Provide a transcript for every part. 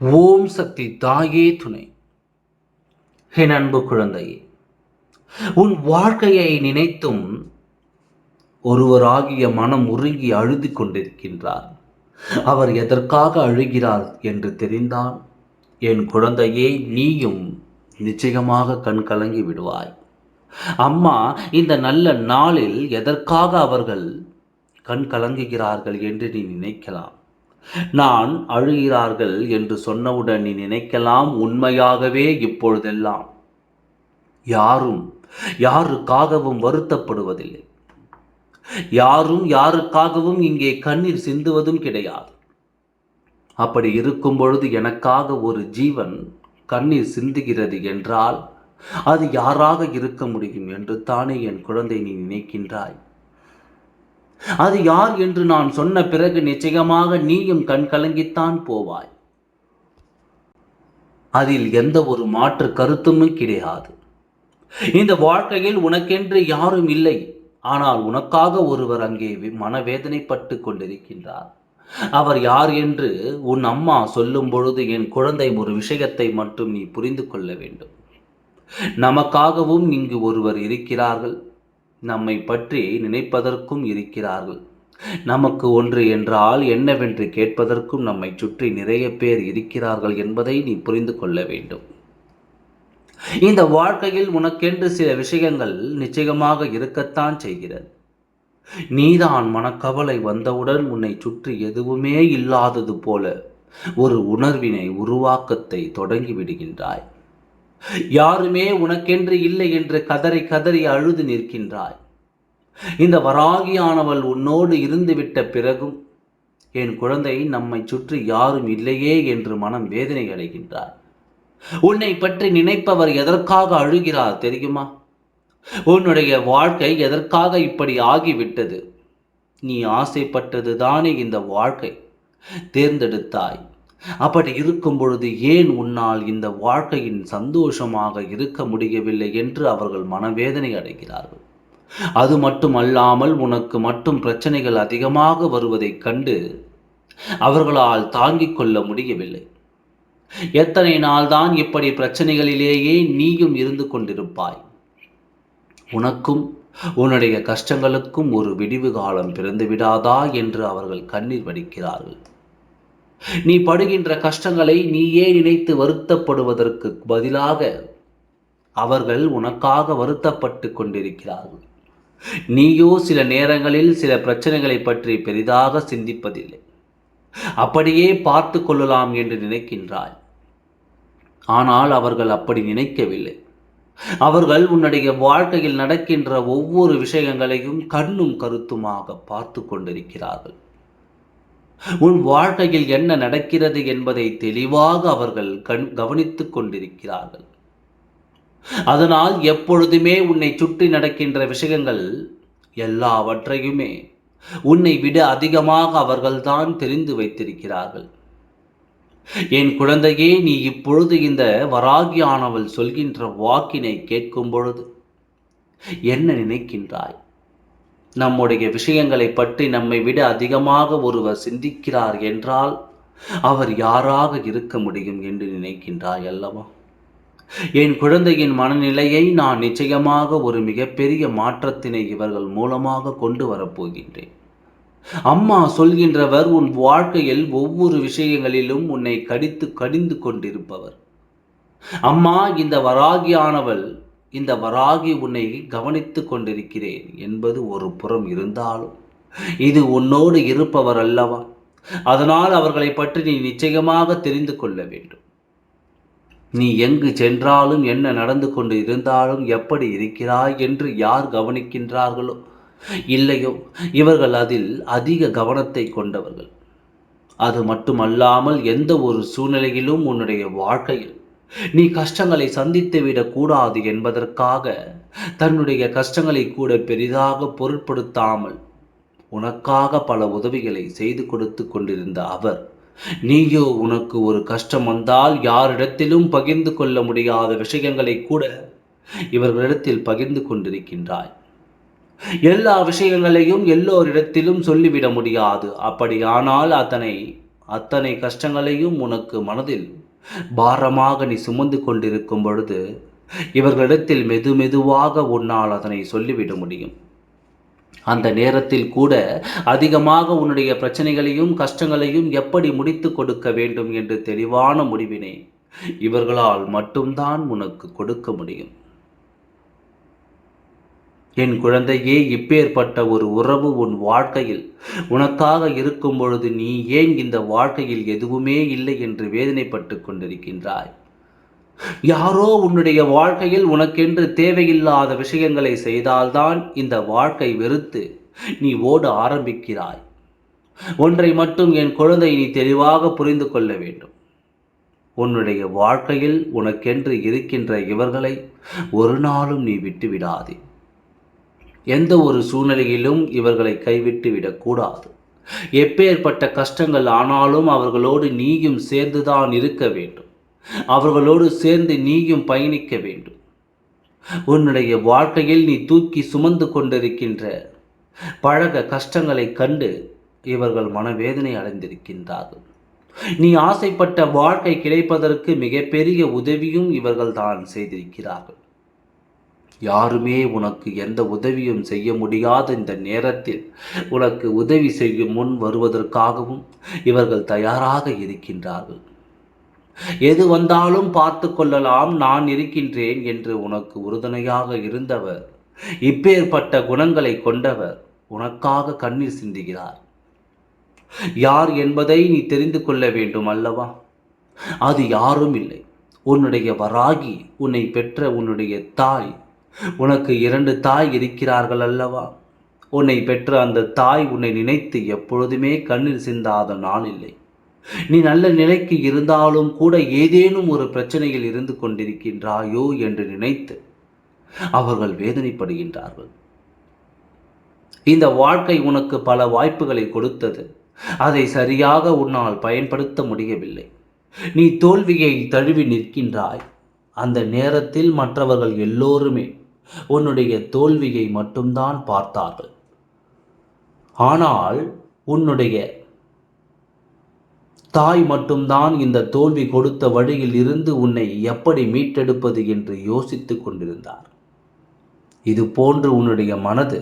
ஓம் சக்தி தாயே துணை. என் அன்பு குழந்தையே உன் வாழ்க்கையை நினைத்தும் ஒருவராகிய மனம் உருகி அழுது கொண்டிருக்கின்றார். அவர் எதற்காக அழுகிறார் என்று தெரிந்தால் என் குழந்தையே நீயும் நிச்சயமாக கண் கலங்கி விடுவாய். அம்மா இந்த நல்ல நாளில் எதற்காக அவர்கள் கண் கலங்குகிறார்கள் என்று நீ நினைக்கலாம். நான் அழுகிறார்கள் என்று சொன்னவுடன் நீ நினைக்கலாம் உண்மையாகவே இப்பொழுதெல்லாம். யாரும் யாருக்காகவும் வருத்தப்படுவதில்லை. யாரும் யாருக்காகவும் இங்கே கண்ணீர் சிந்துவதும் கிடையாது. அப்படி இருக்கும் பொழுது எனக்காக ஒரு ஜீவன் கண்ணீர் சிந்துகிறது என்றால் அது யாராக இருக்க முடியும் என்று தானே என் குழந்தை நீ நினைக்கின்றாய்? அது யார் என்று நான் சொன்ன பிறகு நிச்சயமாக நீயும் கண் கலங்கித்தான் போவாய். அதில் எந்த ஒரு மாற்று கருத்துமே கிடையாது. இந்த வாழ்க்கையில் உனக்கென்று யாரும் இல்லை. ஆனால் உனக்காக ஒருவர் அங்கே மனவேதனைப்பட்டு கொண்டிருக்கின்றார். அவர் யார் என்று உன் அம்மா சொல்லும் பொழுது என் குழந்தை ஒரு விஷயத்தை மட்டும் நீ புரிந்து கொள்ள வேண்டும். நமக்காகவும் இங்கு ஒருவர் இருக்கிறார்கள். நம்மை பற்றி நினைப்பதற்கும் இருக்கிறார்கள். நமக்கு ஒன்று என்றால் என்னவென்று கேட்பதற்கும் நம்மை சுற்றி நிறைய பேர் இருக்கிறார்கள் என்பதை நீ புரிந்து கொள்ள வேண்டும். இந்த வாழ்க்கையில் உனக்கென்று சில விஷயங்கள் நிச்சயமாக இருக்கத்தான் செய்கிறது. நீதான் மனக்கவலை வந்தவுடன் உன்னை சுற்றி எதுவுமே இல்லாதது போல ஒரு உணர்வினை உருவாக்கத்தை தொடங்கி விடுகின்றாய். யாருமே உனக்கென்று இல்லை என்று கதறி கதறி அழுது நிற்கின்றாய். இந்த வராகியானவள் உன்னோடு இருந்துவிட்ட பிறகும் என் குழந்தை நம்மை சுற்றி யாரும் இல்லையே என்று மனம் வேதனை அடைகின்றார் உன்னை பற்றி நினைப்பவர் எதற்காக அழுகிறார் தெரியுமா? உன்னுடைய வாழ்க்கை எதற்காக இப்படி ஆகிவிட்டது? நீ ஆசைப்பட்டது தானே இந்த வாழ்க்கை. தேர்ந்தெடுத்தாய். அப்படி இருக்கும் பொழுது ஏன் உன்னால் இந்த வாழ்க்கையின் சந்தோஷமாக இருக்க முடியவில்லை என்று அவர்கள் மனவேதனை அடைகிறார்கள்? அது மட்டுமல்லாமல் உனக்கு மட்டும் பிரச்சனைகள் அதிகமாக வருவதைக் கண்டு அவர்களால் தாங்கிக் கொள்ள முடியவில்லை. எத்தனை நாள்தான் இப்படி பிரச்சனைகளிலேயே நீயும் இருந்து கொண்டிருப்பாய்? உனக்கும் உன்னுடைய கஷ்டங்களுக்கும் ஒரு விடிவு காலம் பிறந்து விடாதா என்று அவர்கள் கண்ணீர் வடிக்கிறார்கள். நீ படுகின்ற கஷ்டங்களை நீயே நினைத்து வருத்தப்படுவதற்கு பதிலாக அவர்கள் உனக்காக வருத்தப்பட்டு கொண்டிருக்கிறார்கள். நீயோ சில நேரங்களில் சில பிரச்சனைகளை பற்றி பெரிதாக சிந்திப்பதில்லை. அப்படியே பார்த்து கொள்ளலாம் என்று நினைக்கின்றாய். ஆனால் அவர்கள் அப்படி நினைக்கவில்லை. அவர்கள் உன்னுடைய வாழ்க்கையில் நடக்கின்ற ஒவ்வொரு விஷயங்களையும் கண்ணும் கருத்துமாக பார்த்து கொண்டிருக்கிறார்கள். உன் வாழ்க்கையில் என்ன நடக்கிறது என்பதை தெளிவாக அவர்கள் கண் கவனித்துக் கொண்டிருக்கிறார்கள். அதனால் எப்பொழுதுமே உன்னை சுற்றி நடக்கின்ற விஷயங்கள் எல்லாவற்றையுமே உன்னை விட அதிகமாக அவர்கள்தான் தெரிந்து வைத்திருக்கிறார்கள். என் குழந்தையே நீ இப்பொழுது இந்த வராகியானவள் சொல்கின்ற வாக்கினை கேட்கும் பொழுது என்ன நினைக்கின்றாய்? நம்முடைய விஷயங்களை பற்றி நம்மை விட அதிகமாக ஒருவர் சிந்திக்கிறார் என்றால் அவர் யாராக இருக்க முடியும் என்று நினைக்கின்றாய் அல்லவா? என் குழந்தையின் மனநிலையை நான் நிச்சயமாக ஒரு மிகப்பெரிய மாற்றத்தினை இவர்கள் மூலமாக கொண்டு வரப்போகின்றேன் அம்மா சொல்கின்றவர் உன் வாழ்க்கையில் ஒவ்வொரு விஷயங்களிலும் உன்னை கடித்து கடிந்து கொண்டிருப்பவர். அம்மா இந்த வராகியானவள் இந்த வராகி உன்னை கவனித்து கொண்டிருக்கிறேன் என்பது ஒரு புறம் இருந்தாலும் இது உன்னோடு இருப்பவர் அல்லவா? அதனால் அவர்களை பற்றி நீ நிச்சயமாக தெரிந்து கொள்ள வேண்டும். நீ எங்கு சென்றாலும் என்ன நடந்து கொண்டு இருந்தாலும் எப்படி இருக்கிறாய் என்று யார் கவனிக்கின்றார்களோ? இல்லையோ இவர்கள் அதில் அதிக கவனத்தை கொண்டவர்கள். அது மட்டுமல்லாமல் எந்த ஒரு சூழ்நிலையிலும் உன்னுடைய வாழ்க்கையில் நீ கஷ்டங்களை சந்தித்து விடக்கூடாது என்பதற்காக தன்னுடைய கஷ்டங்களை கூட பெரிதாக பொருட்படுத்தாமல் உனக்காக பல உதவிகளை செய்து கொடுத்து கொண்டிருந்த அவர் நீயோ உனக்கு ஒரு கஷ்டம் வந்தால் யாரிடத்திலும் பகிர்ந்து கொள்ள முடியாத விஷயங்களை கூட இவர்களிடத்தில் பகிர்ந்து கொண்டிருக்கின்றாய். எல்லா விஷயங்களையும் எல்லோரிடத்திலும் சொல்லிவிட முடியாது. அப்படியானால் அத்தனை அத்தனை கஷ்டங்களையும் உனக்கு மனதில் பாரமாக நீ சுமந்து கொண்டிருக்கும் பொழுது இவர்களிடத்தில் மெது மெதுவாக உன்னால் அதனை சொல்லிவிட முடியும். அந்த நேரத்தில் கூட அதிகமாக உன்னுடைய பிரச்சனைகளையும் கஷ்டங்களையும் எப்படி முடித்து கொடுக்க வேண்டும் என்று தெளிவான முடிவினை இவர்களால் மட்டும்தான் உனக்கு கொடுக்க முடியும். என் குழந்தையே இப்பேற்பட்ட ஒரு உறவு உன் வாழ்க்கையில் உனக்காக இருக்கும் பொழுது நீ ஏன் இந்த வாழ்க்கையில் எதுவுமே இல்லை என்று வேதனைப்பட்டு கொண்டிருக்கின்றாய்? யாரோ உன்னுடைய வாழ்க்கையில் உனக்கென்று தேவையில்லாத விஷயங்களை செய்தால்தான் இந்த வாழ்க்கை வெறுத்து நீ ஓட ஆரம்பிக்கிறாய். ஒன்றை மட்டும் என் குழந்தை நீ தெளிவாக புரிந்து கொள்ள வேண்டும். உன்னுடைய வாழ்க்கையில் உனக்கென்று இருக்கின்ற இவர்களை ஒரு நாளும் நீ விட்டு விடாதே எந்த ஒரு சூழ்நிலையிலும் இவர்களை கைவிட்டு விடக்கூடாது எப்பேற்பட்ட கஷ்டங்கள் ஆனாலும் அவர்களோடு நீயும் சேர்ந்துதான் இருக்க வேண்டும். அவர்களோடு சேர்ந்து நீயும் பயணிக்க வேண்டும். உன்னுடைய வாழ்க்கையில் நீ தூக்கி சுமந்து கொண்டிருக்கின்ற பழக கஷ்டங்களை கண்டு இவர்கள் மனவேதனை அடைந்திருக்கின்றார்கள். நீ ஆசைப்பட்ட வாழ்க்கை கிடைப்பதற்கு மிகப்பெரிய உதவியும் இவர்கள் தான் செய்திருக்கிறார்கள். யாருமே உனக்கு எந்த உதவியும் செய்ய முடியாத இந்த நேரத்தில் உனக்கு உதவி செய்யும் முன் வருவதற்காகவும் இவர்கள் தயாராக இருக்கின்றார்கள். எது வந்தாலும் பார்த்து கொள்ளலாம் நான் இருக்கின்றேன் என்று உனக்கு உறுதுணையாக இருந்தவர் இப்பேற்பட்ட குணங்களை கொண்டவர் உனக்காக கண்ணீர் சிந்துகிறார். யார் என்பதை நீ தெரிந்து கொள்ள வேண்டும் அல்லவா? அது யாரும் இல்லை. உன்னுடைய வராகி உன்னை பெற்ற உன்னுடைய தாய் உனக்கு இரண்டு தாய் இருக்கிறார்கள் அல்லவா உன்னை பெற்ற அந்த தாய் உன்னை நினைத்து எப்பொழுதுமே கண்ணில் சிந்தாத நாள் இல்லை. நீ நல்ல நிலைக்கு இருந்தாலும் கூட ஏதேனும் ஒரு பிரச்சனையில் இருந்து கொண்டிருக்கின்றாயோ என்று நினைத்து அவர்கள் வேதனைப்படுகின்றார்கள். இந்த வாழ்க்கை உனக்கு பல வாய்ப்புகளை கொடுத்தது. அதை சரியாக உன்னால் பயன்படுத்த முடியவில்லை. நீ தோல்வியை தழுவி நிற்கின்றாய். அந்த நேரத்தில் மற்றவர்கள் எல்லோருமே உன்னுடைய தோல்வியை மட்டும்தான் பார்த்தார்கள். ஆனால் உன்னுடைய தாய் மட்டும்தான் இந்த தோல்வி கொடுத்த வழியில் இருந்து உன்னை எப்படி மீட்டெடுப்பது என்று யோசித்துக் கொண்டிருந்தார். இது போன்று உன்னுடைய மனது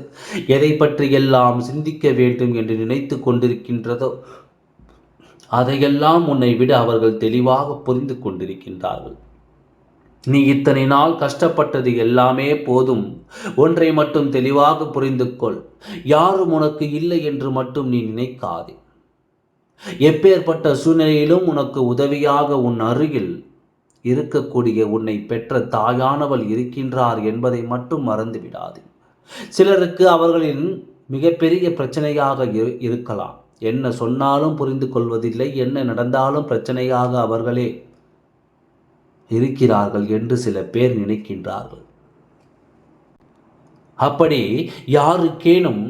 எதை பற்றி எல்லாம் சிந்திக்க வேண்டும் என்று நினைத்து கொண்டிருக்கின்றதோ அதையெல்லாம் உன்னை விட அவர்கள் தெளிவாக புரிந்து கொண்டிருக்கின்றார்கள். நீ இத்தனை நாள் கஷ்டப்பட்டது எல்லாமே போதும். ஒன்றை மட்டும் தெளிவாக புரிந்து கொள் யாரும் உனக்கு இல்லை என்று மட்டும் நீ நினைக்காதே. எப்பேற்பட்ட சூழ்நிலையிலும் உனக்கு உதவியாக உன் அருகில் இருக்கக்கூடிய உன்னை பெற்ற தாயானவள் இருக்கின்றார் என்பதை மட்டும் மறந்துவிடாது. சிலருக்கு அவர்களின் மிகப்பெரிய பிரச்சனையாக இருக்கலாம். என்ன சொன்னாலும் புரிந்து கொள்வதில்லை என்ன நடந்தாலும் பிரச்சனையாக அவர்களே இருக்கிறார்கள் என்று சில பேர் நினைக்கின்றார்கள். அப்படி யாருக்கேனும்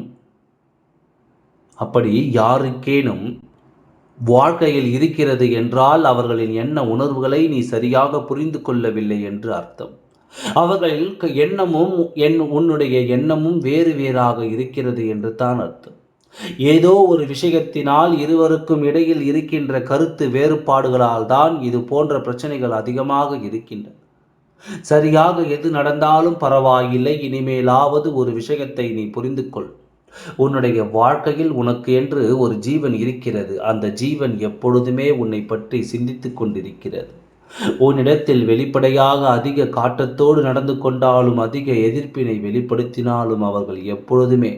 அப்படி யாருக்கேனும் வாழ்க்கையில் இருக்கிறது என்றால் அவர்களின் எண்ண உணர்வுகளை நீ சரியாக புரிந்து கொள்ளவில்லை என்று அர்த்தம். அவர்கள் எண்ணமும் என் உன்னுடைய எண்ணமும் வேறு வேறாக இருக்கிறது என்று தான் அர்த்தம். ஏதோ ஒரு விஷயத்தினால் இருவருக்கும் இடையில் இருக்கின்ற கருத்து வேறுபாடுகளால் தான் இது போன்ற பிரச்சனைகள் அதிகமாக இருக்கின்றன. சரியாக எது நடந்தாலும் பரவாயில்லை இனிமேலாவது ஒரு விஷயத்தை நீ புரிந்து கொள் உன்னுடைய வாழ்க்கையில் உனக்கு என்று ஒரு ஜீவன் இருக்கிறது. அந்த ஜீவன் எப்பொழுதுமே உன்னை பற்றி சிந்தித்து கொண்டிருக்கிறது. உன்னிடத்தில் வெளிப்படையாக அதிக காட்டத்தோடு நடந்து கொண்டாலும் அதிக எதிர்ப்பினை வெளிப்படுத்தினாலும் அவர்கள் எப்பொழுதுமே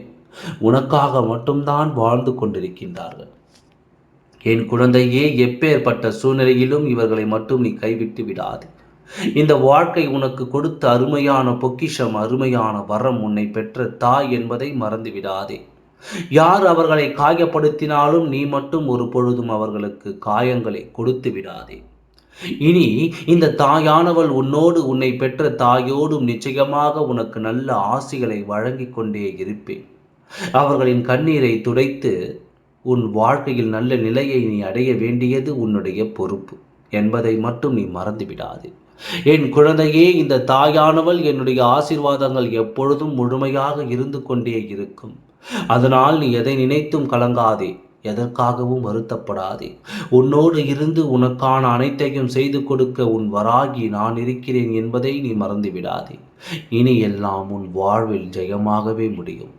உனக்காக மட்டும்தான் வாழ்ந்து கொண்டிருக்கின்றார்கள். என் குழந்தையே எப்பேற்பட்ட சூழ்நிலையிலும் இவர்களை மட்டும் நீ கைவிட்டு விடாது. இந்த வாழ்க்கை உனக்கு கொடுத்த அருமையான பொக்கிஷம் அருமையான வரம் உன்னை பெற்ற தாய் என்பதை மறந்து விடாதே. யார் அவர்களை காயப்படுத்தினாலும் நீ மட்டும் ஒரு பொழுதும் அவர்களுக்கு காயங்களை கொடுத்து விடாதே. இனி இந்த தாயானவள் உன்னோடு உன்னை பெற்ற தாயோடும் நிச்சயமாக உனக்கு நல்ல ஆசிகளை வழங்கிக் கொண்டே இருப்பேன். அவர்களின் கண்ணீரை துடைத்து உன் வாழ்க்கையில் நல்ல நிலையை நீ அடைய வேண்டியது உன்னுடைய பொறுப்பு. என்பதை மட்டும் நீ மறந்துவிடாது. என் குழந்தையே இந்த தாயானவள் என்னுடைய ஆசீர்வாதங்கள் எப்பொழுதும் முழுமையாக இருந்து கொண்டே இருக்கும். அதனால் நீ எதை நினைத்தும் கலங்காதே. எதற்காகவும் வருத்தப்படாதே. உன்னோடு இருந்து உனக்கான அனைத்தையும் செய்து கொடுக்க உன் வராகி நான் இருக்கிறேன் என்பதை நீ மறந்து விடாதே இனி எல்லாம் உன் வாழ்வில் ஜெயமாகவே முடியும்.